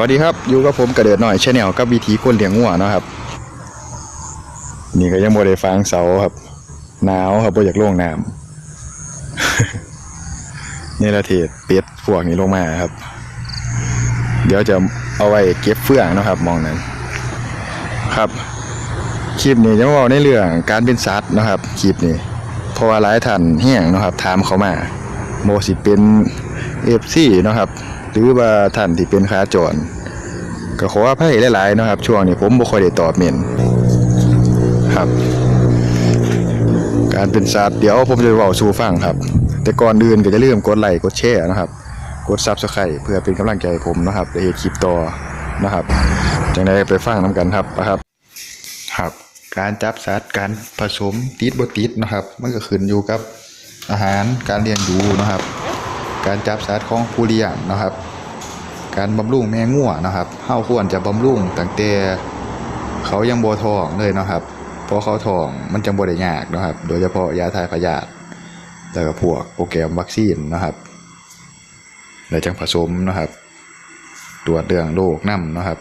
วัสดีครับ อยู่กับผมกระเดิดหน่อยชาแนลกับวิธีคนเลี้ยงงัวนะครับ นี่ก็ยังบ่ได้ฟางเสาครับ หนาวครับบ่อยากลงน้ำนี่ละเทศเป็ดพวกนี้ลงมาครับ เดี๋ยวจะเอาไว้เก็บเฟื่องนะครับ มองนั้น ครับคลิปนี้จะมาบอกในเรื่องการเป็นสัตว์นะครับคลิปนี้เพราะว่าหลายท่านเฮี้ยงนะครับถามเขามาโมสิเป็นเอฟซีนะครับ หรือว่าท่านที่เป็นค้าจร ก็ขออภัยหลายๆนะครับ ช่วงนี้ผมบ่ค่อยได้ตอบเมนครับ การเป็นสัตว์เดี๋ยวผมจะเว้าสู่ฟังครับ แต่ก่อนอื่นก็จะลืมกดไลค์กดแชร์นะครับ กด Subscribe เพื่อเป็นกำลังใจผมนะครับได้เฮ็ดคลิปต่อนะครับจังไดไปฟังนํกันครับนะครับ ครับ การจับสัตว์การผสมติดบ่ติดนะครับ มันก็ขึ้นอยู่กับอาหารการเลี้ยงดูนะครับ การจับสัตว์ของผู้เลี้ยงนะครับ การบำรุงแม่งัวนะครับเฮาควรจะบำรุงตั้งแต่เขายังบ่ทองเลยนะครับเพราะเขาทองมันจังบ่ได้ยากนะครับ โดยเฉพาะยาถ่ายพยาธิแล้วก็พวกโปรแกรมวัคซีนนะครับแล้วจังผสมนะครับ ตรวจเรื่องโรคนํนะครับ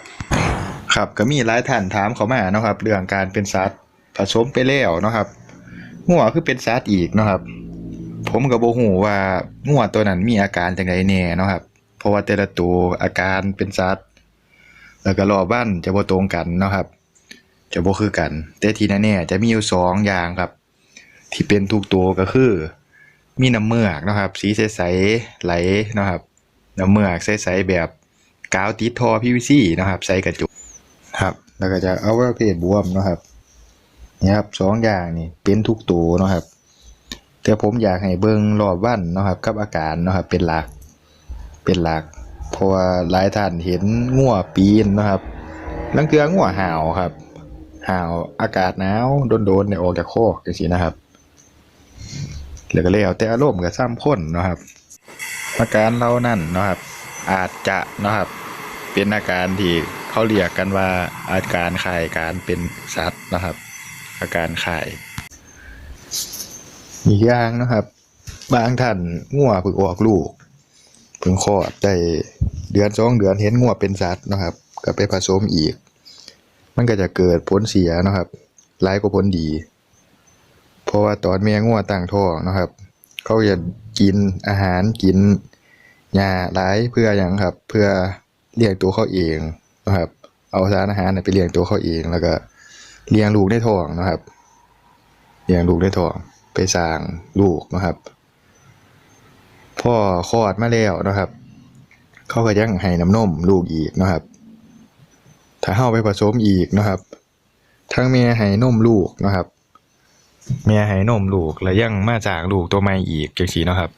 ครับก็มีหลายท่านถามเขามานะครับ เรื่องการเป็นสัตว์ผสมไปแล้วนะครับงัวคือเป็นสัตว์อีกนะครับ ผมก็บ่ฮู้ว่างัวตัวนั้นมีอาการจังไดแน่เนาะครับ เพราะว่าแต่ละตัวอาการเป็นสัตว์ แล้วก็รอบบ้านจะบ่ตรงกันเนาะครับ จะบ่คือกัน แต่ที่แน่ๆจะมีอยู่สองอย่างครับ ที่เป็นทุกตัวก็คือ มีน้ำเมือกเนาะครับ สีใสๆไหลเนาะครับ น้ำเมือกใสๆแบบกาวติดท่อ PVC เนาะครับ ใส่กระจุกครับ แล้วก็จะเอาไว้เพศบวมเนาะครับนี่ครับสองอย่างนี่เป็นทุกตัวเนาะครับ แต่ผมอยากให้เบิ่งรอบวันเนาะครับกับอาการเนาะครับเป็นหลักเป็นหลักเพราะว่าหลายท่านเห็นงัวปีนเนาะครับลังเกืองัวห่าวครับห่าวอากาศหนาวโดนๆเนี่ยออกจากคอกจังซี่นะครับแล้วก็แล้วแต่อารมณ์กับซ้ำคนเนาะครับ อาการเรานั่นเนาะครับ อาจจะเนาะครับ เป็นอาการที่เขาเรียกกันว่าอาการคล้ายการเป็นสัตว์นะครับ อาการคล้าย อีกอย่างนะครับ บางท่านงัวเพิ่งออกลูกเพิ่งคลอดได้เดือนสองเดือนเห็นงัวเป็นสัตว์นะครับ ก็ไปผสมอีก มันก็จะเกิดผลเสียนะครับหลายกว่าผลดี เพราะว่าตอนแม่งัวตั้งท้องนะครับ เขาจะกินอาหารกินหญ้าหลายเพื่ออย่างครับ เพื่อเลี้ยงตัวเขาเองนะครับ เอาสารอาหารไปเลี้ยงตัวเขาเองแล้วก็เลี้ยงลูกในท้องนะครับเลี้ยงลูกในท้อง ไปสร้างลูกนะครับพ่อคลอดมาแล้วนะครับ เขาก็ยังให้น้ำนมลูกอีกนะครับ ถ้าเฮาไปผสมอีกนะครับ ทั้งแม่ให้นมลูกนะครับแม่ให้นมลูกแล้วยังมาจากลูกตัวใหม่อีกจังซี่นะครับ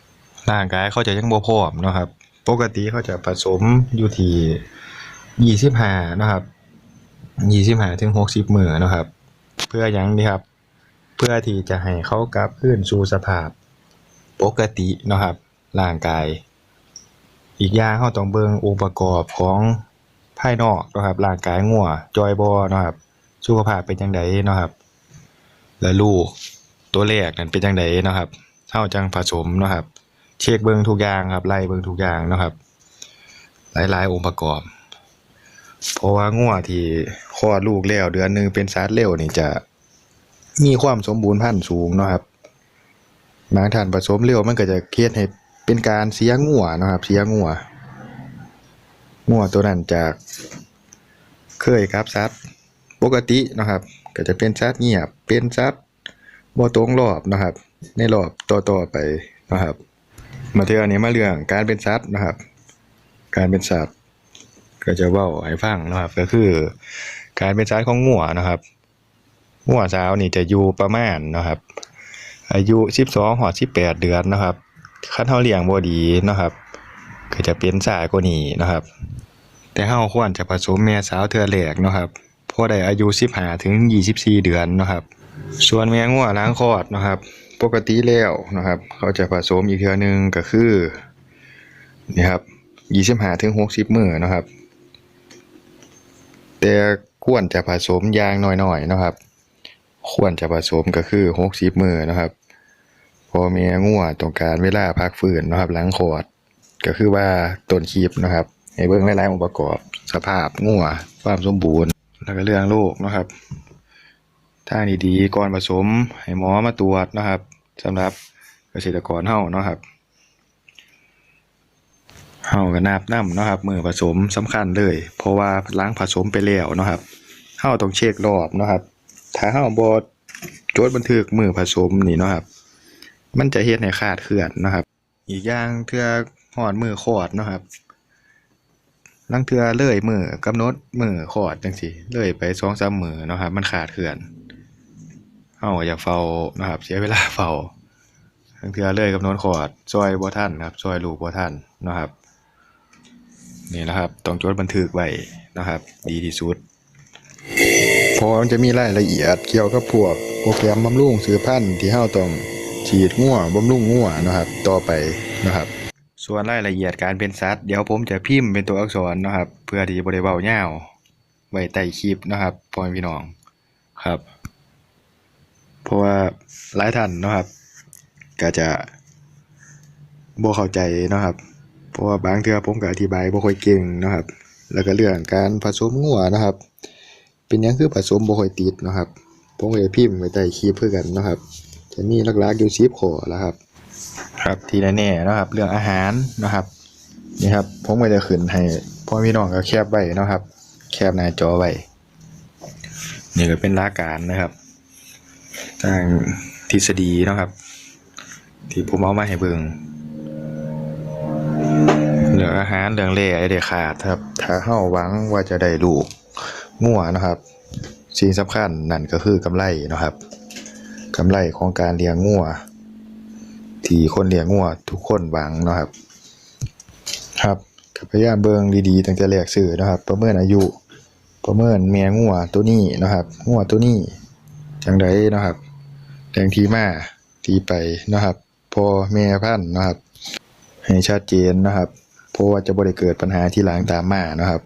ร่างกายเขาจะยังบ่พร้อมนะครับ ปกติเขาจะผสมอยู่ที่25นะครับ25ถึง60มื้อนะครับ เพื่อยังนี่ครับ เพื่อที่จะให้เขากลับคืนสู่สภาพ ปกติเนาะครับร่างกาย อีกอย่างเขาต้องเบิ่งองค์ประกอบของภายนอกเนาะครับร่างกายงัวจอยบ่เนาะครับสุขภาพเป็นจังไดเนาะครับ และลูกตัวแรกนั่นเป็นจังไดเนาะครับเฮาจังผสมเนาะครับ เช็คเบิ่งทุกอย่างครับไล่เบิ่งทุกอย่างเนาะครับ หลายๆ องค์ประกอบ เพราะว่างัวที่คลอดลูกแล้วเดือนหนึงเป็นสัตว์เร็วนี่จะ มีความสมบูรณ์พันธุ์สูงเนาะครับบางท่านผสมเร็วมันก็จะเฮ็ดให้เป็นการเสียงัวนะครับ เสียงัวงัวตัวนั้นจากเคยครับสัตว์ปกตินะครับ ก็จะเป็นสัตว์เงียบ เป็นสัตว์บ่ตรงรอบนะครับ ในรอบต่อๆไปนะครับ มาเทื่อนี้มาเรื่องการเป็นสัตว์นะครับ การเป็นสัตว์ก็จะเว้าให้ฟังนะครับ ก็คือ การเป็นสัตว์ของงัวนะครับ งัวสาวนี่จะอยู่ประมาณนะครับ อายุ 12ฮอด18 เดือนนะครับคันเฮาเลี้ยงบ่ดีนะครับก็จะเป็นสายกว่านี้นะครับ แต่เฮาควรจะผสมแม่สาวเทื่อแรกนะครับพอได้อายุ 15ถึง 24 เดือนนะครับ ส่วนแม่งัวล้างคลอดนะครับ ปกติแล้วนะครับ เขาจะผสมอีกเทื่อนึงก็คือนี่ครับ25ถึง60มื้อนะครับ แต่ควรจะผสมยางน้อยๆนะครับ ควรจะผสมก็คือ60มื้อนะครับพอแม่งัวต้องการเวลาพักฟื้นนะครับหลังคลอด ก็คือว่าต้นคลิปนะครับให้เบิ่งหลายๆองค์ประกอบ สภาพงัวความสมบูรณ์ แล้วก็เรื่องโรคนะครับทาดีๆก่อนผสมให้หมอมาตรวจนะครับสำหรับเกษตรกรเฮานะครับเฮาก็นับนํเนะครับมือผสมสำคัญเลย เพราะว่าล้างผสมไปแล้วนะครับเฮาต้องเช็ครอบนะครับ ถ้าเฮาบ่จดบันทึกมือผสมนี่เนาะครับ มันจะเฮ็ดให้คลาดเคลื่อนนะครับ อีกอย่างเทื่อฮอดมือคลอดเนาะครับลังเทือเลื่อยมือกำหนดมือขอดจังสิเลื่อยไปสองสามมือนะครับ มันขาดเขื่อนเฮาอย่าเฝ้านะครับ เสียเวลาเฝ้าลังเทือเลื่อยกำหนดขอดซอยบ่ทันครับซอยลูกบ่ทันนะครับ นี่นะครับ ต้องจดบันทึกไว้นะครับ ดีที่สุด เพอมันจะมีรายละเอียดเกี่ยวกับพวกโปรแกรมบำรุงสือพันธุ์ที่เฮาต้องฉีดงัวบำรุงงัวนะครับ ต่อไปนะครับ ส่วนรายละเอียดการเป็นสัตว์เดี๋ยวผมจะพิมพ์เป็นตัวอักษรนะครับ เพื่อที่บ่ได้เว้ายาไว้ใต้คลิปนะครับพ่อพี่น้องครับ เพราะว่าหลายท่านนะครับ ก็จะบ่เข้าใจนะครับ เพราะว่าบางเทื่อผมก็อธิบายบ่ค่อยเก่งนะครับ แล้วก็เรื่องการผสมงัวนะครับ เป็นยังคือผสมบ่ค่อยติดนะครับผมก็จะพิมพ์ไว้ใต้คลิปเพื่อกันนะครับ จะมีหลักอยู่10ข้อแล้วครับ ครับทีแน่นะครับ เรื่องอาหารนะครับนี่ครับผมก็จะขึ้นให้พ่อพี่น้องก็แคบไว้นะครับ แคบหน้าจอไว้นี่ก็เป็นลัการนะครับทางทฤษฎีนะครับ ที่ผมเอามาให้เบิ่งเรื่องอาหารเรื่องแร่ไอเด็ขาดครับ ถ้าเฮาหวังว่าจะได้ลูก งัวนะครับสิ่งสำคัญนั่นก็คือกำไรนะครับกำไรของการเลี้ยงงัวที่คนเลี้ยงงัวทุกคนหวังนะครับ ครับพยายามเบิงดีๆตั้งแต่แรกซื้อนะครับ ประเมินอายุ ประเมินแม่งัวตัวนี้นะครับงัวตัวนี้จังไดนะครับแรงทีมาทีไปนะครับ พอแม่พันนะครับ ให้ชัดเจนนะครับเพราะว่าจะบ่ได้เกิดปัญหาที่หลังตามมานะครับ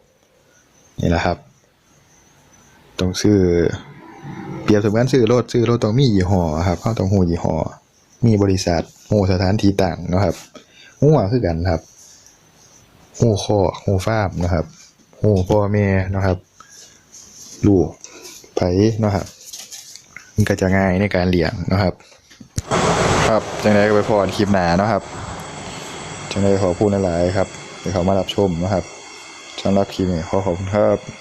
นี่แหละครับ ต้องซื้อเปรียบเสมือนซื้อรถซื้อรถต้องมียี่ห้อครับเราต้องฮู้ยี่ห้อมีบริษัทฮู้สถานที่ตั้งนะครับฮู้คือกันครับฮู้ข้อฮู้ามนะครับฮู้พ่อแม่นะครับลูกไผเนะครับมันก็จะง่ายในการเลี้ยงนะครับ ครับจังไดก็ไปพอกันคลิปหนาเนาะครับจังไดขอพูดหลายๆครับที่เขามารับชมนะครับสำหรับคลิปนี้ขอขอบคุณครับ